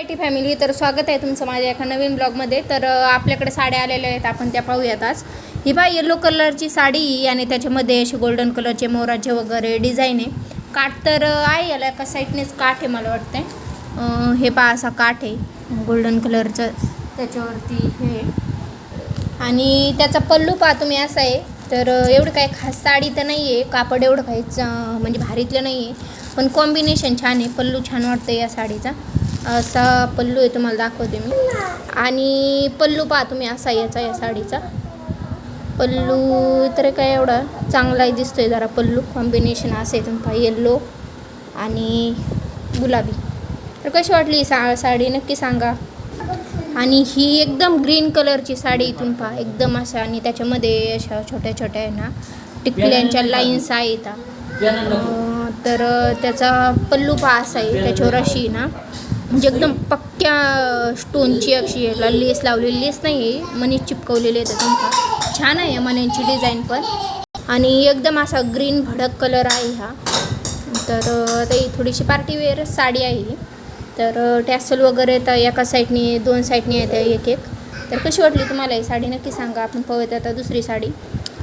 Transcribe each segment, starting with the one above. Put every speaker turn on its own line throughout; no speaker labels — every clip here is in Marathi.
आय टी फॅमिली तर स्वागत आहे तुमचं माझ्या एका नवीन ब्लॉगमध्ये तर आपल्याकडे साड्या आलेल्या आहेत आपण त्या पाहूयात आज. ही बा येलो कलरची साडी आणि त्याच्यामध्ये असे गोल्डन कलरचे मोराचे वगैरे डिझाईन आहे. काठ तर आहे याला एका साईडनेच काठ आहे मला वाटतं हे पहा असा काठ आहे गोल्डन कलरचं त्याच्यावरती हे आणि त्याचा पल्लू पहा तुम्ही असा आहे. तर एवढं काही खास साडी तर नाही आहे कापड एवढं काहीच म्हणजे भारीतलं नाही आहे पण कॉम्बिनेशन छान आहे पल्लू छान वाटतं या साडीचा. असा पल्लू आहे तुम्हाला दाखवते मी. आणि पल्लू पहा तुम्ही असा याचा या साडीचा. पल्लू तर काय एवढा चांगला दिसतोय जरा पल्लू. कॉम्बिनेशन असं आहे तुम्ही पहा येल्लो आणि गुलाबी. तर कशी वाटली सा साडी? नक्की सांगा. आणि ही एकदम ग्रीन कलरची साडी इथून पहा. एकदम अशा आणि त्याच्यामध्ये अशा छोट्या छोट्या आहे ना टिकल्यांच्या लाईन्स आहेत. तर त्याचा पल्लू पहा असा आहे त्याच्यावर अशी ना. म्हणजे एकदम पक्क्या स्टोनची अशी याला लेस लावलेली लेस नाही आहे मनी चिपकवलेली आहेत एकदम छान आहे या डिझाईन पण. आणि एकदम असा ग्रीन भडक कलर आहे हा. तर ते थोडीशी पार्टीवेअर साडी आहे ही. तर टॅसल वगैरे तर एका साईडनी दोन साईडनी येते एक एक. तर कशी वाटली तुम्हाला ही साडी? नक्की सांगा. आपण पाहूयात आता दुसरी साडी.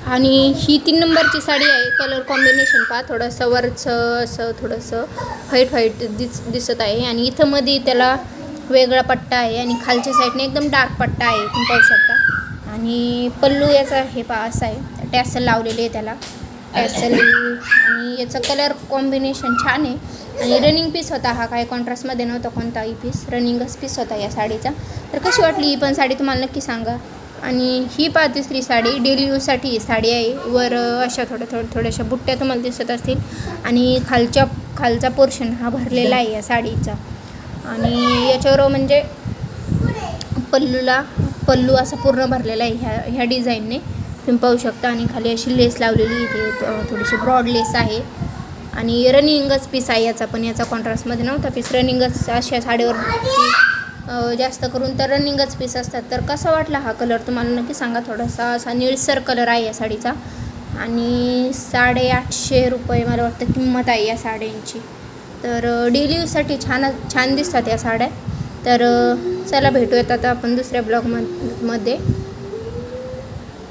आणि ही तीन नंबरची साडी आहे कलर कॉम्बिनेशन पहा थोडंसं वरचं असं थोडंसं व्हाईट व्हाईट दिस दिसत आहे. आणि इथं मध्ये त्याला वेगळा पट्टा आहे आणि खालच्या साईडने एकदम डार्क पट्टा आहे तुम्ही पाहू शकता. आणि पल्लू याचा हे पहा असा आहे. टॅसल लावलेले आहे त्याला. टॅसल आणि याचा कलर कॉम्बिनेशन छान आहे. आणि रनिंग पीस होता हा काय कॉन्ट्रास्टमध्ये नव्हता कोणताही पीस रनिंगच पीस होता या साडीचा. तर कशी वाटली ही पण साडी तुम्हाला नक्की सांगा. आणि ही पहा तिसरी साडी. डेली यूजसाठी साडी आहे. वर अशा थोड्या थोड्या थोड्याशा बुट्ट्या तुम्हाला दिसत असतील. आणि खालच्या खालचा पोर्शन हा भरलेला आहे या साडीचा. आणि याच्यावर म्हणजे पल्लूला पल्लू असा पूर्ण भरलेला आहे ह्या ह्या डिझाईनने. तुम्ही पाहू शकता. आणि खाली अशी लेस लावलेली इथे थोडीशी ब्रॉड लेस आहे. आणि रनिंगच पीस आहे याचा पण. याचा कॉन्ट्रास्टमध्ये नव्हता पीस रनिंगच अशा साडीवर जास्त करून तर रनिंगच पीस असतात. तर कसा वाटला हा कलर तुम्हाला नक्की सांगा थोडासा. असा निळसर कलर आहे या साडीचा. आणि साडेआठशे रुपये मला वाटतं किंमत आहे या साड्यांची. तर डेली यूजसाठी छान छान दिसतात या साड्या. तर चला भेटूयात आता आपण दुसऱ्या ब्लॉगमध्ये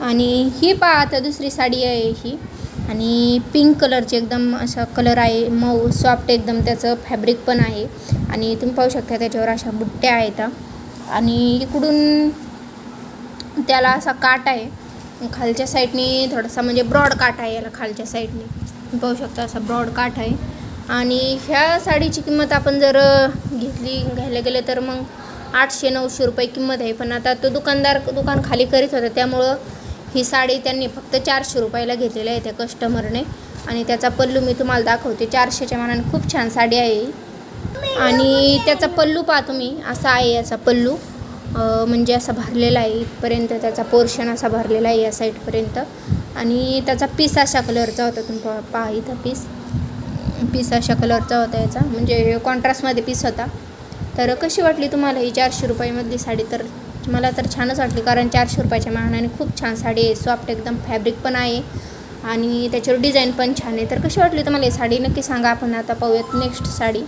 आणि ही पहा आता दुसरी साडी आहे ही. आणि पिंक कलरचे एकदम असा कलर आहे. मऊ सॉफ्ट एकदम त्याचं फॅब्रिक पण आहे. आणि तुम्ही पाहू शकता त्याच्यावर अशा बुट्ट्या आहेत. आणि इकडून त्याला असा काट आहे. खालच्या साईडने थोडासा म्हणजे ब्रॉड काट आहे याला खालच्या साईडने तुम्ही पाहू शकता असा ब्रॉड काट आहे. आणि ह्या साडीची किंमत आपण जर घेतली घ्यायला गेलं तर मग आठशे नऊशे रुपये किंमत आहे. पण आता तो दुकानदार दुकान खाली करीत होता. त्यामुळं ही साडी त्यांनी फक्त चारशे रुपयाला घेतलेली आहे त्या कस्टमरने आणि त्याचा पल्लू मी तुम्हाला दाखवते. चारशेच्या मानाने खूप छान साडी आहे ही. आणि त्याचा पल्लू पहा तुम्ही. असा आहे याचा पल्लू. म्हणजे असा भरलेला आहे इथपर्यंत. त्याचा पोर्शन असा भरलेला आहे या साईडपर्यंत आणि त्याचा पीस अशा कलरचा होता. तुम्ही पहा पहा इथं पीस पीस अशा कलरचा होता याचा. म्हणजे कॉन्ट्रास्टमध्ये पीस होता. तर कशी वाटली तुम्हाला ही चारशे रुपयामधली साडी? तर मला तर छानच वाटली कारण चारशे रुपयाच्या महानाने खूप छान साडी आहे. सॉफ्ट एकदम फॅब्रिक पण आहे. आणि त्याच्यावर डिझाईन पण छान आहे. तर कशी वाटली तुम्हाला ही साडी? नक्की सांगा. आपण आता पाहूयात नेक्स्ट साडी.